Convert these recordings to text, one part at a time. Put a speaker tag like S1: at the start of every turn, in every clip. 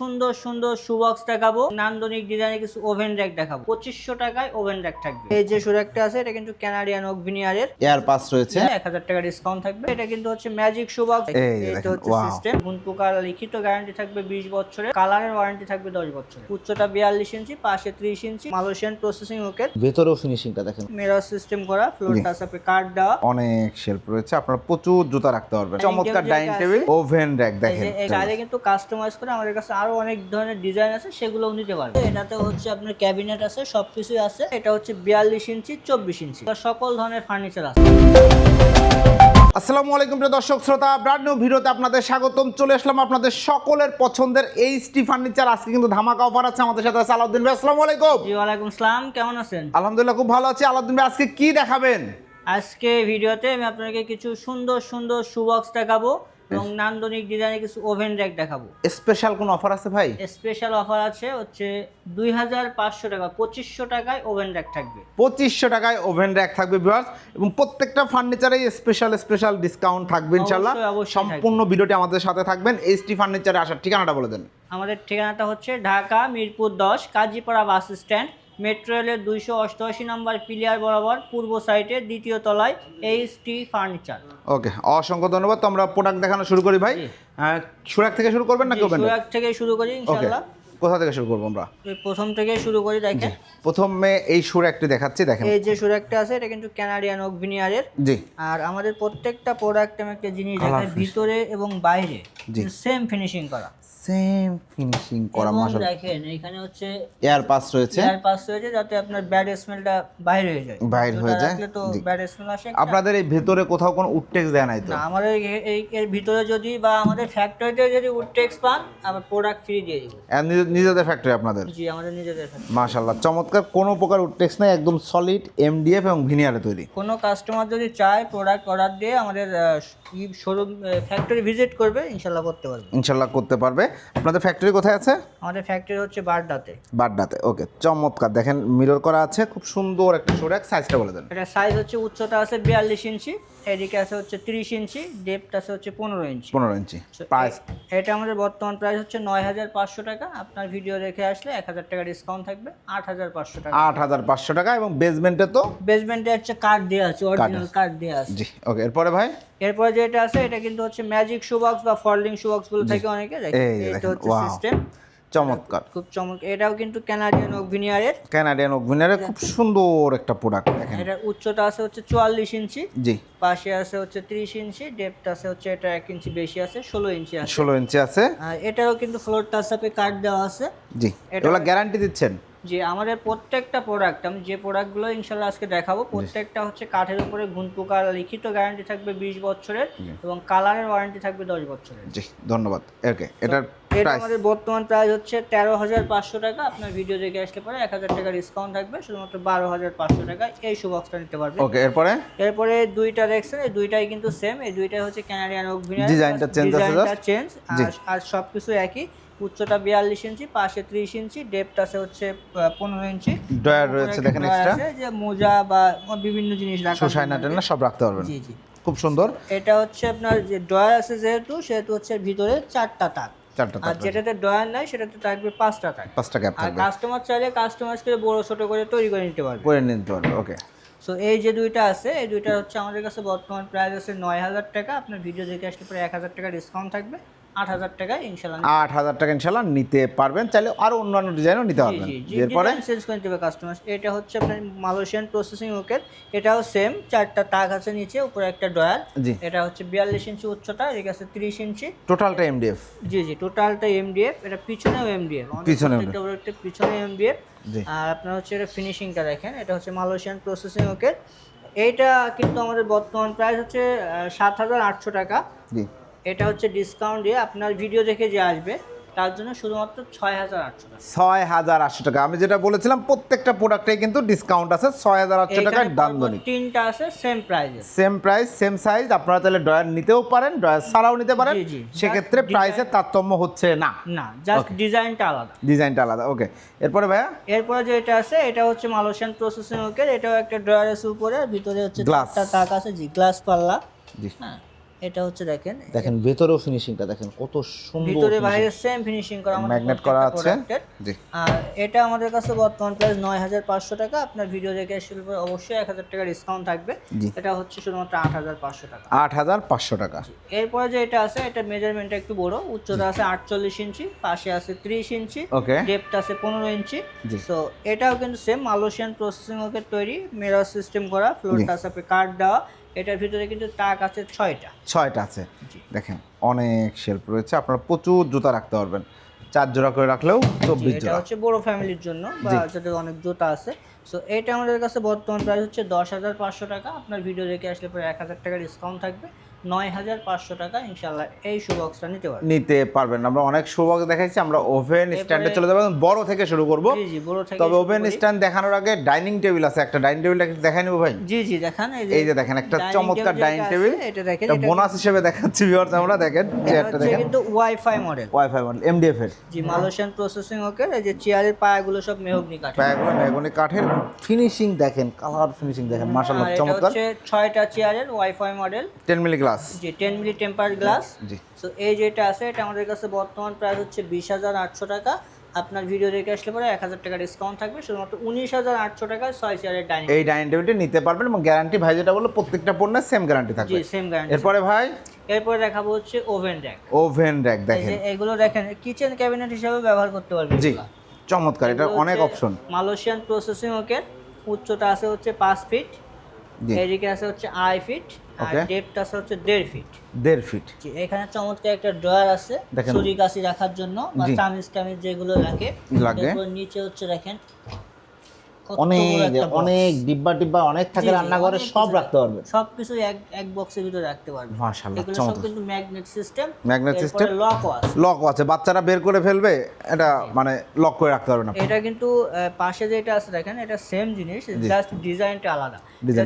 S1: সুন্দর সুন্দর সুবক্স দেখাবো নান্দনিক ডিজাইনের কিছু ওভেন র্যাক দেখাবো। পঁচিশশো টাকায় ওভেন র্যাক থাকবে। এই যে সুরাকটা আছে এটা কিন্তু ক্যানাডিয়ান ওক ভিনিয়ারের
S2: এয়ার পাস রয়েছে।
S1: এক হাজার টাকা ডিসকাউন্ট থাকবে। এটা কিন্তু হচ্ছে ম্যাজিক সুবক্স এটা হচ্ছে সিস্টেম গুণ পোকার লিখিত গ্যারান্টি থাকবে বিশ বছরের। কালারের ওয়ারেন্টি থাকবে দশ বছর উচ্চতা বিয়াল্লিশ ইঞ্চি পাশে ত্রিশ ইঞ্চি মালয়েশিয়ান প্রসেসিং ওকের
S2: ভেতরেও ফিনিশিংটা দেখেন।
S1: মিরর সিস্টেম করা ফ্লোর টাচ আপে কার্ড দেওয়া।
S2: অনেক শেলফ রয়েছে। আপনারা প্রচুর জুতা রাখতে পারবেন। চমৎকার ডাইনিং টেবিল ওভেন র্যাক দেখেন।
S1: চাইলে কিন্তু কাস্টমাইজ করে আমাদের কাছে আরও অনেক ধরনের ডিজাইন আছে সেগুলোও নিতে পারবে। এটাতে হচ্ছে আপনার ক্যাবিনেট আছে সবকিছুই আছে। এটা হচ্ছে বিয়াল্লিশ ইঞ্চি চব্বিশ ইঞ্চি। সকল ধরনের ফার্নিচার আছে।
S2: আসসালামু আলাইকুম প্রিয় দর্শক শ্রোতা ব্র্যান্ড নিউ ভিডিওতে আপনাদের স্বাগতম। চলে আসলাম আপনাদের সকলের পছন্দের এইচটি ফার্নিচার আজকে কিন্তু ধামাকা অফার আছে আমাদের সাথে আছে আলাউদ্দিন ভাই। আসসালামু আলাইকুম।
S1: জি ওয়ালাইকুম সালাম। কেমন আছেন?
S2: আলহামদুলিল্লাহ খুব ভালো আছি। আলাউদ্দিন ভাই আজকে কি দেখাবেন?
S1: আজকে ভিডিওতে আমি আপনাকে কিছু সুন্দর সুন্দর সুবক্স দেখাবো। এবং নান্দনিক ডিজাইনের কিছু ওভেন র্যাক দেখাবো।
S2: স্পেশাল কোনো অফার আছে ভাই?
S1: স্পেশাল অফার আছে হচ্ছে দুই হাজার পাঁচশো টাকা পঁচিশশো টাকায় ওভেন র্যাক থাকবে।
S2: পঁচিশশো টাকায় ওভেন র্যাক থাকবে ভিউয়ার্স এবং প্রত্যেকটা ফার্নিচারে স্পেশাল স্পেশাল ডিসকাউন্ট থাকবে ইনশাল্লাহ সম্পূর্ণ ভিডিওটি আমাদের সাথে থাকবেন। এইচটি ফার্নিচারে আসার ঠিকানাটা বলে দেন।
S1: আমাদের ঠিকানাটা হচ্ছে ঢাকা মিরপুর দশ কাজীপাড়া বাস স্ট্যান্ড মেট্রো রেলের দুইশো অষ্টআশি নম্বর পিলিয়ার বরাবর পূর্ব সাইডে দ্বিতীয় তলায় এইচ টি ফার্নিচার।
S2: ওকে অসংখ্য ধন্যবাদ। তো আমরা প্রোডাক্ট দেখানো শুরু করি ভাই। আহ, সুরাক থেকে শুরু করবেন নাকি ওভেন
S1: সুরাক থেকে শুরু করি
S2: ওকে
S1: ইনশাল্লাহ
S2: কোথা থেকে শুরু করব আমরা?
S1: প্রথম থেকে শুরু করি দেখেন।
S2: প্রথমে এই সুরাকটি দেখাচ্ছি দেখেন।
S1: এই যে সুরাকটা আছে এটা কিন্তু ক্যানাডিয়ান ওক ভিনিয়ারের।
S2: জি।
S1: আর আমাদের প্রত্যেকটা প্রোডাক্ট আমি একটা জিনিস ভিতরে এবং বাইরে। সেম ফিনিশিং করা।
S2: সেম ফিনিশিং করা মাসাল
S1: দেখেন এখানে হচ্ছে
S2: এয়ার পাস রয়েছে।
S1: এয়ার পাস রয়েছে যাতে আপনার ব্যাড স্মেলটা বাইরে হয়ে যায়।
S2: বাইরে হয়ে যায়,
S1: তো ব্যাড স্মেল আসে
S2: আপনাদের এই ভেতরে কোথাও কোনো উডটেক্স দেয়া নাই তো?
S1: না আমাদের এই এর ভিতরে যদি বা আমাদের ফ্যাক্টরিতে যদি উডটেক্স পান আমরা প্রোডাক্ট ফ্রি দিয়ে দিব।
S2: নিজেদের ফ্যাক্টরি আপনাদের?
S1: জি আমাদের নিজেদের factory।
S2: মাশাল্লাহ চমৎকার। কোনো প্রকার উডটেক্স নাই একদম সলিড এমডিএফ এবং ভিনিয়ারে তৈরি।
S1: কোনো কাস্টমার যদি চায় প্রোডাক্ট অর্ডার দিয়ে আমাদের শোরুম ফ্যাক্টরি ভিজিট করবে ইনশাল্লাহ করতে পারবে।
S2: ইনশাল্লাহ করতে পারবে। আপনাদের ফ্যাক্টরি কোথায় আছে?
S1: আমাদের ফ্যাক্টরি হচ্ছে বারডাতে
S2: বাড্ডাতে ওকে চমৎকার। দেখেন মিরর করা আছে খুব সুন্দর একটা সুরাক সাইজটা বলে দেন।
S1: এটা সাইজ হচ্ছে উচ্চতা আছে বিয়াল্লিশ ইঞ্চি এদিকে আছে হচ্ছে তিরিশ ইঞ্চি ডেপথ আছে হচ্ছে পনেরো ইঞ্চি।
S2: পনেরো ইঞ্চি প্রাইস
S1: এটা আমাদের বর্তমান প্রাইস হচ্ছে নয় হাজার পাঁচশো টাকা। আপনার ভিডিও দেখে আসলে এক হাজার টাকা ডিসকাউন্ট থাকবে আট হাজার পাঁচশো টাকা।
S2: আট হাজার পাঁচশো টাকা এবং বেসমেন্টে তো
S1: বেসমেন্টে হচ্ছে কার্ড দেওয়া আছে অরিজিনাল কার্ড দেওয়া আছে।
S2: জি ওকে এরপরে ভাই?
S1: এরপরে যেটা আছে এটা কিন্তু হচ্ছে ম্যাজিক শুবক্স বা ফল্ডিং শুবক্সগুলো থাকে অনেকে এটা হচ্ছে সিস্টেম
S2: চমৎকার।
S1: খুব চমক এটাও কিন্তু ক্যানাডিয়ান ওক ভিনিয়ারের
S2: ক্যানাডিয়ান ওভেনারে খুব সুন্দর একটা প্রোডাক্ট দেখেন।
S1: এটার উচ্চতা আছে হচ্ছে চুয়াল্লিশ ইঞ্চি
S2: জি।
S1: পাশে আছে হচ্ছে ত্রিশ ইঞ্চি ডেপথ আছে হচ্ছে এটা এক ইঞ্চি বেশি আছে ষোলো ইঞ্চি আছে।
S2: ষোলো ইঞ্চি আছে।
S1: আর এটারও কিন্তু ফ্লোর টাচ আপে কার্ড দেওয়া আছে।
S2: জি
S1: এটা-
S2: গ্যারান্টি দিচ্ছেন?
S1: যে আমাদের প্রত্যেকটা প্রোডাক্ট আমি যে প্রোডাক্টগুলো ইনশাল্লাহ আজকে দেখাবো প্রত্যেকটা হচ্ছে কাঠের উপরে ঘুন পোকার লিখিত গ্যারান্টি থাকবে বিশ বছরের এবং কালারের ওয়ারেন্টি থাকবে দশ বছরের।
S2: জি ধন্যবাদ। ওকে এটার
S1: এটা আমাদের বর্তমান প্রাইস হচ্ছে তেরো হাজার পাঁচশো টাকা। আপনার ভিডিও দেখে আসলে পরে এক হাজার টাকা ডিসকাউন্ট থাকবে। শুধুমাত্র বারো হাজার পাঁচশো টাকা। এই সুবক্সটা নিতে পারবে
S2: ওকে এরপরে?
S1: এরপরে দুইটা দেখছেন এই দুইটাই কিন্তু সেম এই দুইটাই হচ্ছে ক্যানাডিয়ান ওক ভিনার
S2: change আছে
S1: ডিজাইনটা চেঞ্জ
S2: জি।
S1: আর সবকিছু একই। উচ্চতা বিয়াল্লিশ ইঞ্চি পাশে ত্রিশ ইঞ্চি। ডেপথ আছে হচ্ছে পনেরো ইঞ্চি।
S2: ডয়ার
S1: উপরে
S2: রয়েছে দেখেন এক্সট্রা
S1: আছে যে মোজা বা বিভিন্ন জিনিস রাখা
S2: সুসাইনা টেনা সব রাখতে পারবেন।
S1: জি জি।
S2: খুব সুন্দর।
S1: এটা হচ্ছে আপনার যে ডয়ার আছে যেহেতু সেহেতু হচ্ছে ভিতরে চারটা তাক
S2: চারটা
S1: আর যেটাতে ডয়ার নাই সেটাতে থাকবে পাঁচটা তাক
S2: পাঁচটা ক্যাপ
S1: আর কাস্টমার চাইলে কাস্টমাইজ করে বড় ছোট করে তৈরি করে নিতে পারবে।
S2: করে নিতে পারবে ওকে
S1: সো এই যে দুইটা আছে এই দুইটা হচ্ছে আমাদের কাছে বর্তমান প্রাইস আছে নয় হাজার টাকা। আপনার ভিডিও দেখে আসলে প্রায় এক হাজার টাকা ডিসকাউন্ট থাকবে। আট হাজার টাকা ইনশাল্লাহ
S2: আট হাজার টাকা ইনশাল্লাহ নিতে পারবেন। চাইলে অন্যান্য ডিজাইনও নিতে পারবেন। এরপরে?
S1: চেঞ্জ করে কাস্টমার এটা হচ্ছে আপনার মালয়েশিয়ান প্রসেসিং ওকের এটাও সেম চারটা তাক আছে নিচে উপরে একটা ডয়ার
S2: জি।
S1: এটা হচ্ছে বিয়াল্লিশ ইঞ্চি উচ্চতা তিরিশ ইঞ্চি।
S2: টোটালটা এমডিএফ
S1: জি জি টোটালটা এমডিএফ এটা পিছনেও এমডিএফ
S2: পিছনেও
S1: পিছনে এমডিএফ আর আপনার হচ্ছে এটা ফিনিশিংটা দেখেন। এটা হচ্ছে মালয়েশিয়ান প্রসেসিং ওকে এইটা কিন্তু আমাদের বর্তমান প্রাইস হচ্ছে সাত হাজার আটশো টাকা।
S2: জি।
S1: এটা হচ্ছে ডিসকাউন্ট দিয়ে আপনার ভিডিও দেখে যে আসবে তার জন্য শুধুমাত্র ছয় হাজার আটশো টাকা।
S2: ছয় হাজার আটশো টাকা। আমি যেটা বলেছিলাম প্রত্যেকটা প্রোডাক্টে কিন্তু ডিসকাউন্ট আছে ছয় হাজার আটশো টাকার
S1: এইখানে
S2: দাম
S1: পরপর তিনটা আছে সেম প্রাইসে
S2: সেম প্রাইস সেম সাইজ আপনারা তাহলে ডয়ার নিতেও পারেন ডয়ার ছাড়াও নিতে পারেন। সেক্ষেত্রে প্রাইসের তারতম্য হচ্ছে না।
S1: না জাস্ট ডিজাইনটা আলাদা।
S2: ডিজাইনটা আলাদা ওকে এরপরে ভাইয়া?
S1: এরপরে যেটা আছে এটা হচ্ছে মালয়েশিয়ান প্রসেসিং ওকে এটাও একটা ড্রয়ার আছে উপরে ভিতরে হচ্ছে. চারটা তাক আছে জি গ্লাস পাল্লা।
S2: জি।
S1: হ্যাঁ। এটা হচ্ছে দেখেন
S2: দেখেন ভেতরেও ফিনিশিংটা দেখেন কত সুন্দর
S1: ভিতরে বাইরে সেম ফিনিশিং করা আমাদের
S2: ম্যাগনেট করা আছে। জি।
S1: আর এটা আমাদের কাছে বর্তমান প্রাইস নয় হাজার পাঁচশো টাকা। আপনার ভিডিও দেখে আসলে অবশ্যই এক হাজার টাকা ডিসকাউন্ট থাকবে। এটা হচ্ছে শুধুমাত্র আট হাজার পাঁচশো টাকা।
S2: আট হাজার পাঁচশো টাকা।
S1: এরপরে যে এটা আছে এটা মেজারমেন্টটা একটু বড়। উচ্চতা আছে আটচল্লিশ ইঞ্চি পাশে আছে ত্রিশ ইঞ্চি
S2: ওকে।
S1: ডেপথ আছে পনেরো ইঞ্চি।
S2: জি।
S1: তো এটাও কিন্তু সেম মালয়েশিয়ান প্রসেসিং ওকে তৈরি মিরর সিস্টেম করা ফ্লোরটা আছে কার্ড দেওয়া। এটার ভিতরে কিন্তু তাক আছে ছয়টা।
S2: ছয়টা আছে। দেখেন অনেক শেল্প রয়েছে। আপনারা প্রচুর জুতা রাখতে পারবেন। চার জোড়া করে রাখলেও চব্বিশ
S1: এটা
S2: জোড়া।
S1: হচ্ছে বড় ফ্যামিলির জন্য বা যাদের অনেক জুতা আছে। সো এটা আমাদের কাছে বর্তমান প্রাইস হচ্ছে দশ হাজার পাঁচশো টাকা। আপনার ভিডিও দেখে আসলে পরে এক হাজার টাকা ডিসকাউন্ট থাকবে। নয় হাজার পাঁচশো টাকা ইনশাল্লাহ এই শু বক্সটা নিতে পারবেন।
S2: নিতে পারবেন। আমরা অনেক শোবক দেখাইছি আমরা ওভেন স্ট্যান্ডে চলে যাব বড় থেকে শুরু করব। তবে ওভেন স্ট্যান্ড দেখানোর আগে ডাইনিং টেবিল আছে একটা। ডাইনিং টেবিলটা দেখাই নেব ভাই।
S1: জি জি দেখান।
S2: এই যে দেখেন একটা চমৎকার ডাইনিং টেবিল
S1: এটা
S2: বোনাস হিসেবে দেখাচ্ছি ভিউয়ার্স আমরা দেখেন চেয়ারটা দেখেন।
S1: কিন্তু wifi model
S2: wifi model MDF এর।
S1: জি মালয়েশিয়ান প্রসেসিং ওকে এই যে চেয়ারের পায়াগুলো সব মেহগনি কাঠ
S2: প্যাগুলো মেগুনি কাঠের। ফিনিশিং দেখেন কালার ফিনিশিং দেখেন মাশাআল্লাহ
S1: আর
S2: চমৎকার।
S1: হচ্ছে ছয়টা চেয়ারের ওয়াইফাই মডেল
S2: 10 মিলি গ্লাস
S1: জি টেন মিলি টেম্পার গ্লাস
S2: জি
S1: সো এই যেটা আছে এটা আমাদের কাছে বর্তমান প্রাইস হচ্ছে বিশ হাজার আটশো টাকা। আপনার ভিডিও দেখে আসলে পরে এক হাজার টাকা ডিসকাউন্ট থাকবে। শুধুমাত্র উনিশ হাজার আটশো টাকা ছয় চেয়ারের ডাইনিং
S2: এই ডাইনিং টেবিলটি নিতে পারবেন এবং গ্যারান্টি ভাই যেটা বলল প্রত্যেকটা পণ্যের সেম গ্যারান্টি থাকবে।
S1: সেম গ্যারান্টি
S2: এরপরে ভাই?
S1: এরপরে দেখাবো হচ্ছে ওভেন র্যাক
S2: ওভেন র্যাক
S1: এই
S2: দেখেন।
S1: যে এগুলো দেখেন কিচেন ক্যাবিনেট হিসেবে ব্যবহার করতে পারবেন
S2: জি চমৎকার। এটা অনেক অপশন
S1: মালয়েশিয়ান প্রসেসিং ওকে উচ্চতা আছে হচ্ছে পাঁচ ফিট এদিকে আছে হচ্ছে আড়াই ফিট আর
S2: ডেপটা
S1: ডেপথ আছে হচ্ছে দেড় ফিট
S2: দেড় ফিট
S1: এখানে চমৎকার একটা ড্রয়ার আছে। ছুরি কাশি রাখার জন্য বা
S2: জি।
S1: চামিজ টামিজ যেগুলো রাখে
S2: লাগে।
S1: নিচে হচ্ছে কত
S2: অনেক অনেক ডিব্বা টিব্বা অনেক থাকে রান্নাঘরে সব রাখতে পারবে।
S1: সবকিছু এক এক বক্সের ভিতরে রাখতে পারবে।
S2: মাশাআল্লাহ
S1: এগুলো সব কিন্তু ম্যাগনেট সিস্টেম
S2: system?
S1: লকও আছে।
S2: লক আছে বাচ্চারা বের করে ফেলবে এটা মানে লক করে রাখতে পারবে না।
S1: এটা কিন্তু পাশে যেটা আছে দেখেন এটা সেম জিনিস জাস্ট ডিজাইনটা আলাদা।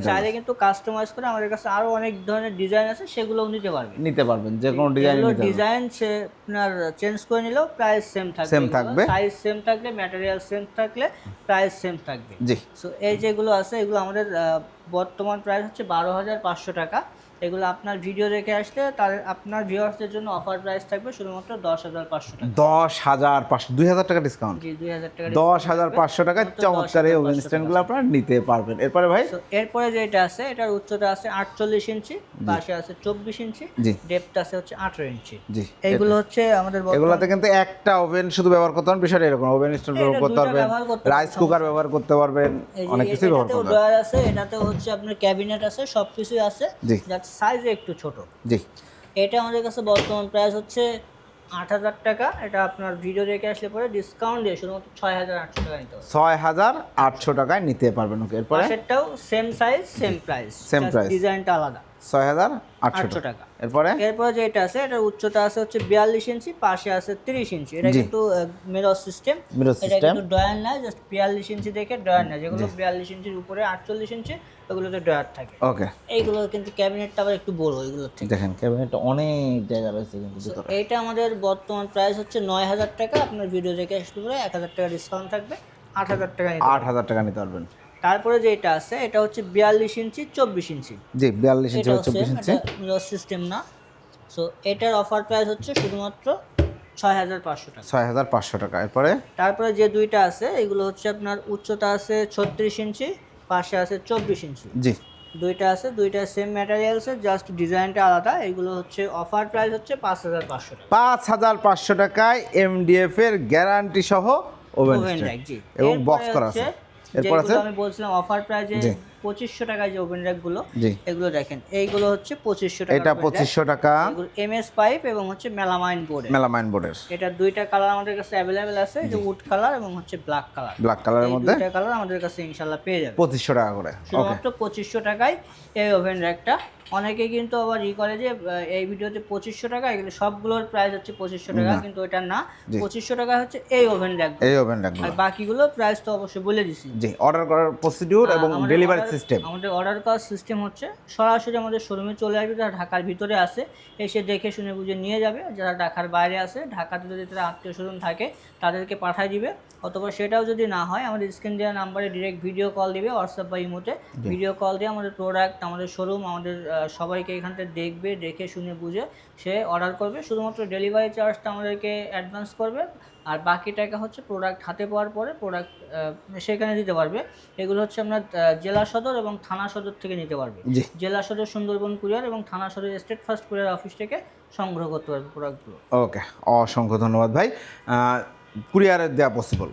S1: চাইলে কিন্তু কাস্টমাইজ করে আমাদের কাছে আরও অনেক ধরনের ডিজাইন আছে সেগুলোও নিতে পারবে।
S2: নিতে পারবেন যে কোনো ডিজাইন নিতে
S1: ডিজাইন সে আপনার চেঞ্জ করে নিলেও প্রাইস সেম থাকবে।
S2: Same থাকবে।
S1: সাইজ সেম থাকলে ম্যাটেরিয়াল সেম থাকলে প্রাইস সেম থাকবে।
S2: জি।
S1: সো এই যেগুলো আছে এগুলো আমাদের বর্তমান প্রাইস হচ্ছে বারো হাজার পাঁচশো টাকা। এগুলো আপনার ভিডিও দেখে আসলে তার আপনার ভিউয়ার্সদের জন্য অফার প্রাইস থাকবে শুধুমাত্র দশ হাজার পাঁচশো টাকা।
S2: দশ হাজার পাঁচশো দুই হাজার টাকা ডিসকাউন্ট
S1: জি দুই হাজার টাকা
S2: দশ হাজার পাঁচশো
S1: মাত্র
S2: চমৎকার এই
S1: 10,500
S2: ওভেন স্ট্যান্ডগুলো আপনারা নিতে পারবেন। এরপরে ভাই?
S1: এরপরে যেটা আছে এটার উচ্চতা আছে আটচল্লিশ ইঞ্চি পাশে আছে চব্বিশ ইঞ্চি ডেপথ আছে হচ্ছে আঠারো ইঞ্চি।
S2: জি
S1: এইগুলো হচ্ছে আমাদের
S2: এগুলোতে কিন্তু একটা ওভেন শুধু ব্যবহার করতে পারবেন বিষয়টা এরকম ওভেন স্ট্যান্ড ব্যবহার করতে পারবেন রাইস কুকার ব্যবহার করতে পারবেন অনেক কিছু ব্যবহার করতে পারবেন।
S1: আছে এটাতে হচ্ছে আপনার ক্যাবিনেট আছে সবকিছুই আছে।
S2: জি।
S1: সাইজ একটু ছোট।
S2: জি।
S1: এটা আমাদের কাছে বর্তমান প্রাইস হচ্ছে আট হাজার টাকা। এটা আপনার ভিডিও দেখে আসলে পরে ডিসকাউন্ট দিয়ে শুধুমাত্র ছয় হাজার আটশো টাকা নিতে হবে।
S2: ছয় হাজার আটশো টাকায় নিতে পারবেন ওকে। এরপরে?
S1: সেটাও same size same price
S2: same price
S1: ডিজাইনটা আলাদা।
S2: ছয় হাজার আটশো টাকা। এরপরে?
S1: এরপরে যেটা আছে এটার উচ্চতা আছে হচ্ছে বিয়াল্লিশ ইঞ্চি পাশে আছে তিরিশ ইঞ্চি। এটা কিন্তু মেরর সিস্টেম এটা কিন্তু ডয়ার না জাস্ট বিয়াল্লিশ ইঞ্চি দেখে ডয়ার না। যেগুলো বিয়াল্লিশ ইঞ্চির উপরে আটচল্লিশ ইঞ্চি ওগুলোতে ডয়ার থাকে।
S2: ওকে।
S1: এইগুলো কিন্তু ক্যাবিনেটটা আবার একটু বড় এগুলোর থেকে।
S2: দেখেন ক্যাবিনেটটা অনেক জায়গা রয়েছে কিন্তু
S1: এইটা আমাদের বর্তমান প্রাইস হচ্ছে নয় হাজার টাকা। আপনার ভিডিও দেখে আসলে এক হাজার টাকা ডিসকাউন্ট থাকবে আট হাজার টাকা
S2: আট হাজার টাকা নিতে পারবেন।
S1: তারপরে যেটা আছে এটা হচ্ছে বিয়াল্লিশ ইঞ্চি চব্বিশ ইঞ্চি।
S2: জি বিয়াল্লিশ ইঞ্চি চব্বিশ ইঞ্চি।
S1: সিস্টেম না। সো এটার অফার প্রাইস হচ্ছে শুধুমাত্র ছয় হাজার পাঁচশো টাকা।
S2: ছয় হাজার পাঁচশো টাকা। এরপরে?
S1: তারপরে যে দুইটা আছে এগুলো হচ্ছে আপনার উচ্চতা আছে ছত্রিশ ইঞ্চি পাশে আছে চব্বিশ ইঞ্চি।
S2: জি।
S1: দুইটা আছে দুইটা সেম ম্যাটেরিয়ালসে জাস্ট ডিজাইনটা আলাদা। এগুলো হচ্ছে অফার প্রাইস হচ্ছে পাঁচ হাজার পাঁচশো টাকা।
S2: পাঁচ হাজার পাঁচশো টাকায় এমডিএফ এর গ্যারান্টি সহ ওভেন
S1: জি।
S2: এবং বক্স করা আছে। এরপর আছে
S1: আমি বলছিলাম অফার প্রাইজে। পঁচিশশো টাকায় যে ওভেন
S2: র্যাকগুলো
S1: এগুলো দেখেন। এইগুলো হচ্ছে পঁচিশশো টাকা
S2: এটা পঁচিশশো টাকা।
S1: এম এস পাইপ এবং হচ্ছে মেলামাইন বোর্ড
S2: মেলামাইন বোর্ডের
S1: এটা দুইটা কালার আমাদের কাছে অ্যাভেলেবেল আছে যে উড কালার এবং হচ্ছে ব্ল্যাক কালার
S2: ব্ল্যাক কালারের মধ্যে?
S1: দুইটা কালার আমাদের কাছে ইনশাল্লাহ পেয়ে যাবে
S2: পঁচিশশো টাকা করে।
S1: শুধুমাত্র পঁচিশশো টাকায় এই ওভেন র্যাকটা। অনেকে কিন্তু আবার ই করে যে এই ভিডিওতে পঁচিশশো টাকা এগুলো সবগুলোর প্রাইস হচ্ছে পঁচিশশো টাকা কিন্তু এটা না। পঁচিশশো টাকা হচ্ছে এই ওভেন র্যাক
S2: এই ওভেন রাখব
S1: আর বাকিগুলো প্রাইস তো অবশ্যই বলে দিছি।
S2: জি অর্ডার করার প্রসিডিউর এবং ডেলিভারি সিস্টেম
S1: আমাদের অর্ডার করার সিস্টেম হচ্ছে সরাসরি আমাদের শোরুমে চলে আসবে যারা ঢাকার ভিতরে আসে এসে দেখে শুনে বুঝে নিয়ে যাবে। যারা ঢাকার বাইরে আসে ঢাকাতে যদি তারা আত্মীয় স্বজন থাকে তাদেরকে পাঠিয়ে দিবে। অথবা সেটাও যদি না হয় আমাদের স্ক্রিন দেওয়া নাম্বারে ডিরেক্ট ভিডিও কল দিবে হোয়াটসঅ্যাপ বা ইমোতে ভিডিও কল দিয়ে আমাদের প্রোডাক্ট আমাদের শোরুম আমাদের সবাইকে এখান থেকে দেখবে দেখে শুনে বুঝে সে অর্ডার করবে। শুধুমাত্র ডেলিভারি চার্জটা আমাদেরকে অ্যাডভান্স করবে। আর বাকি টাকা হচ্ছে প্রোডাক্ট হাতে পাওয়ার পরে প্রোডাক্ট সেখানে দিতে পারবে। এগুলো হচ্ছে আপনার জেলা সদর এবং থানা সদর থেকে নিতে পারবে। জেলা সদর সুন্দরবন কুরিয়ার এবং থানা সদর স্টেট ফার্স্ট কুরিয়ার অফিস থেকে সংগ্রহ করতে পারবে প্রোডাক্টগুলো
S2: ওকে অসংখ্য ধন্যবাদ ভাই। কুরিয়ারে দেওয়া পসিবল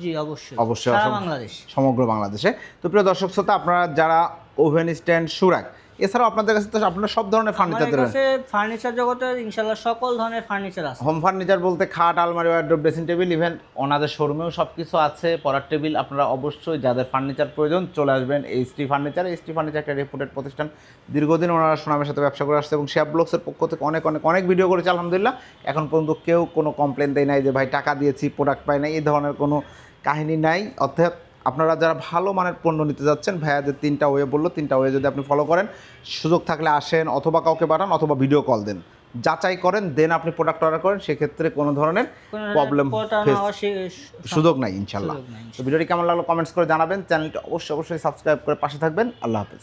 S1: জি অবশ্যই।
S2: অবশ্যই,
S1: বাংলাদেশ।
S2: সমগ্র বাংলাদেশে। তো প্রিয় দর্শক শ্রোতা আপনারা যারা ওভেন স্ট্যান্ড সুরাক এছাড়াও আপনাদের কাছে তো আপনারা সব ধরনের ফার্নিচার
S1: আমাদের ফার্নিচার জগতে ইনশাল্লাহ সকল ধরনের ফার্নিচার আছে।
S2: হোম ফার্নিচার বলতে খাট আলমারি ওয়ার্ড্রোব ড্রেসিং টেবিল ইভেন ওনাদের শোরুমেও সব কিছু আছে। পড়ার টেবিল আপনারা অবশ্যই যাদের ফার্নিচার প্রয়োজন চলে আসবেন। এইচটি ফার্নিচার এইচটি ফার্নিচার একটা রেপুটেড প্রতিষ্ঠান। দীর্ঘদিন ওনারা সুনামের সাথে ব্যবসা করে আসছে এবং শেয়ার ব্লগসের পক্ষ থেকে অনেক অনেক অনেক ভিডিও করেছে আলহামদুলিল্লাহ। এখন পর্যন্ত কেউ কোনো কমপ্লেন দেয় নাই যে ভাই টাকা দিয়েছি প্রোডাক্ট পাই নাই। এই ধরনের কোনো কাহিনী নাই। অর্থাৎ আপনারা যারা ভালো মানের পণ্য নিতে যাচ্ছেন যে তিনটা ওয়ে বলল তিনটা ওয়ে যদি আপনি ফলো করেন সুযোগ থাকলে আসেন অথবা কাউকে পাঠান অথবা ভিডিও কল দেন। যাচাই করেন দেন আপনি প্রোডাক্ট অর্ডার করেন সেক্ষেত্রে কোনো ধরনের প্রবলেম সুযোগ নাই ইনশাল্লাহ। তো ভিডিওটি কেমন লাগল কমেন্টস করে জানাবেন। চ্যানেলটি অবশ্যই অবশ্যই সাবস্ক্রাইব করে পাশে থাকবেন। আল্লাহ হাফেজ।